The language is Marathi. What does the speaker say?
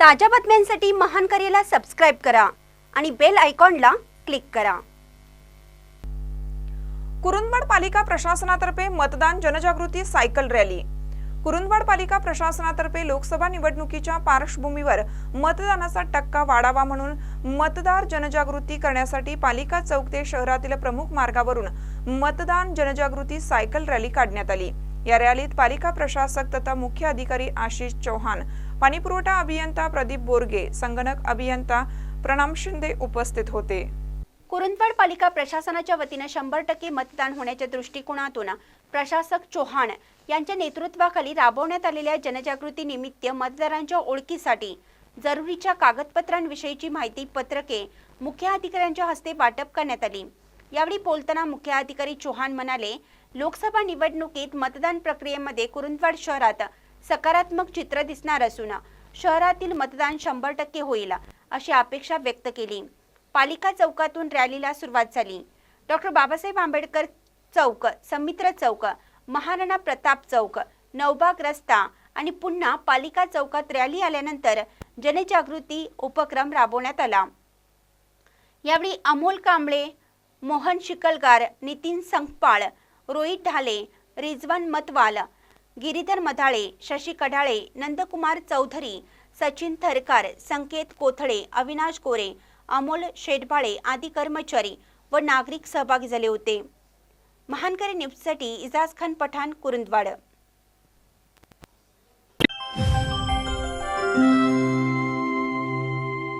ताज्या बातम्यांसाठी महान करेला सबस्क्राईब करा आणि बेल आयकॉनला क्लिक करा. कुरुंदवाड पालिका प्रशासनातर्फे मतदान जनजागृती सायकल रॅली. कुरुंदवाड पालिका प्रशासनातर्फे लोकसभा निवडणुकीच्या पार्श्वभूमीवर मतदानाचा टक्का वाढावा म्हणून मतदार जनजागृती करण्यासाठी पालिका चौक ते शहरातील प्रमुख मार्गावरून मतदान जनजागृती सायकल रॅली काढण्यात आली. या रॅलीत पालिका प्रशासक तथा मुख्य अधिकारी आशिष चौहान पाणीपुरवठा अभियंता प्रदीप बोरगे संगणक अभियंता प्रणाम शिंदे उपस्थित होते. कुरुंदवाड पालिका प्रशासनाच्या वतीनं शंभर टक्के मतदान होण्याच्या दृष्टिकोनातून प्रशासक चौहान यांच्या नेतृत्वाखाली राबवण्यात आलेल्या जनजागृती निमित्त मतदारांच्या ओळखीसाठी जरुरीच्या कागदपत्रांविषयीची माहिती पत्रके मुख्य अधिकाऱ्यांच्या हस्ते वाटप करण्यात आली. यावेळी बोलताना मुख्य अधिकारी चौहान म्हणाले लोकसभा निवडणुकीत मतदान प्रक्रियेमध्ये कुरुंदवाड शहरात सकारात्मक चित्र दिसणार असून शहरातील मतदान शंभर टक्के होईल अशी अपेक्षा व्यक्त केली. पालिका चौकातून रॅलीला सुरुवात झाली. डॉक्टर बाबासाहेब आंबेडकर चौक समित्र चौक महाराणा प्रताप चौक नवबाग रस्ता आणि पुन्हा पालिका चौकात रॅली आल्यानंतर जनजागृती उपक्रम राबवण्यात आला. यावेळी अमोल कांबळे मोहन शिकलगार नितीन संकपाळ रोहित ढाले रिजवान मतवाल गिरीधर मधाळे शशी कढाळे नंदकुमार चौधरी सचिन थरकार संकेत कोथळे अविनाश गोरे अमोल शेटबाळे आदी कर्मचारी व नागरिक सहभागी झाले होते. महानकरी न्यूजसाठी इजाज खान पठाण कुरुंदवाड.